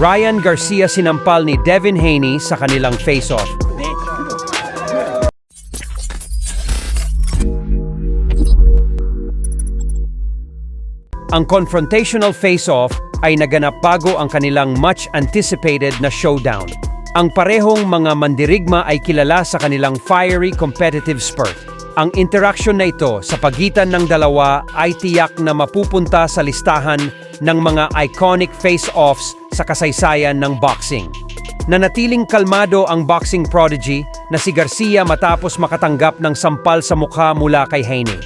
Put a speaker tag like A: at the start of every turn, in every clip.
A: Ryan Garcia sinampal ni Devin Haney sa kanilang face-off. Ang confrontational face-off ay naganap bago ang kanilang much-anticipated na showdown. Ang parehong mga mandirigma ay kilala sa kanilang fiery competitive spurt. Ang interaction na ito sa pagitan ng dalawa ay tiyak na mapupunta sa listahan ng mga iconic face-offs sa kasaysayan ng boxing. Nanatiling kalmado ang boxing prodigy na si Garcia matapos makatanggap ng sampal sa mukha mula kay Haney.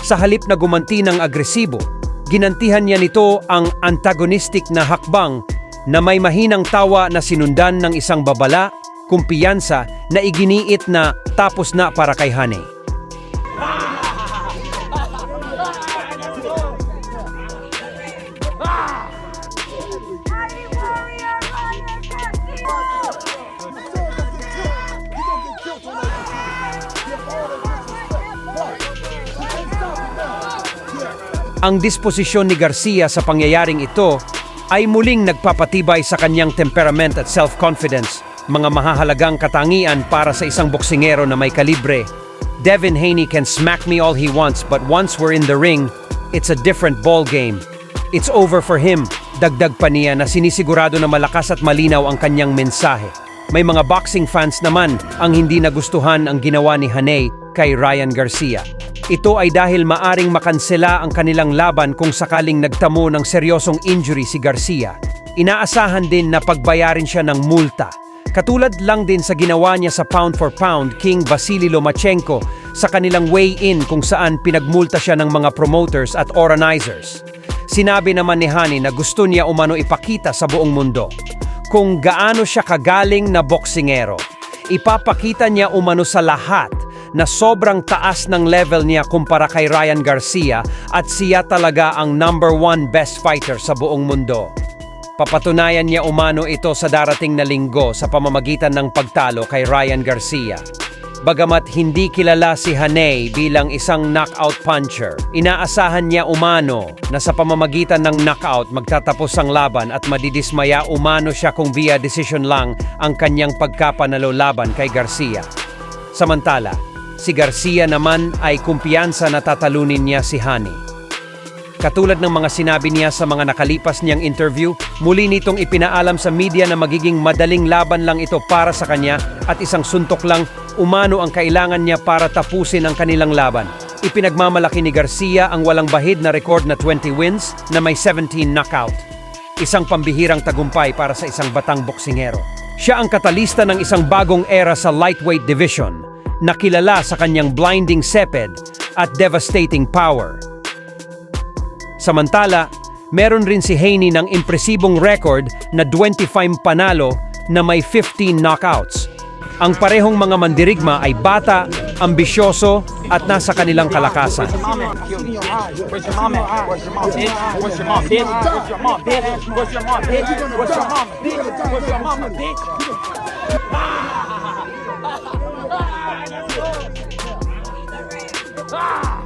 A: Sa halip na gumanti ng agresibo, ginantihan niya nito ang antagonistic na hakbang na may mahinang tawa na sinundan ng isang babala, kumpiyansa na iginiit na tapos na para kay Haney. Ang disposisyon ni Garcia sa pangyayaring ito ay muling nagpapatibay sa kanyang temperament at self-confidence, mga mahahalagang katangian para sa isang boksingero na may kalibre. Devin Haney can smack me all he wants but once we're in the ring, it's a different ball game. It's over for him. Dagdag pa niya na sinisigurado na malakas at malinaw ang kanyang mensahe. May mga boxing fans naman ang hindi nagustuhan ang ginawa ni Haney kay Ryan Garcia. Ito ay dahil maaring makansela ang kanilang laban kung sakaling nagtamo ng seryosong injury si Garcia. Inaasahan din na pagbayarin siya ng multa. Katulad lang din sa ginawa niya sa pound for pound King Vasily Lomachenko sa kanilang weigh-in kung saan pinagmulta siya ng mga promoters at organizers. Sinabi naman ni Hani na gusto niya umano ipakita sa buong mundo kung gaano siya kagaling na boksingero. Ipapakita niya umano sa lahat na sobrang taas ng level niya kumpara kay Ryan Garcia at siya talaga ang number one best fighter sa buong mundo. Papatunayan niya umano ito sa darating na linggo sa pamamagitan ng pagtalo kay Ryan Garcia. Bagamat hindi kilala si Haney bilang isang knockout puncher, inaasahan niya umano na sa pamamagitan ng knockout magtatapos ang laban at madidismaya umano siya kung via decision lang ang kanyang pagkapanalo laban kay Garcia. Samantala, si Garcia naman ay kumpiyansa na tatalunin niya si Hani. Katulad ng mga sinabi niya sa mga nakalipas niyang interview, muli nitong ipinaalam sa media na magiging madaling laban lang ito para sa kanya at isang suntok lang umano ang kailangan niya para tapusin ang kanilang laban. Ipinagmamalaki ni Garcia ang walang bahid na record na 20 wins na may 17 knockout. Isang pambihirang tagumpay para sa isang batang boksingero. Siya ang katalista ng isang bagong era sa lightweight division na kilala sa kanyang blinding seped at devastating power. Samantala, meron rin si Haney ng impresibong record na 25 panalo na may 15 knockouts. Ang parehong mga mandirigma ay bata, ambisyoso at nasa kanilang kalakasan.
B: Ah!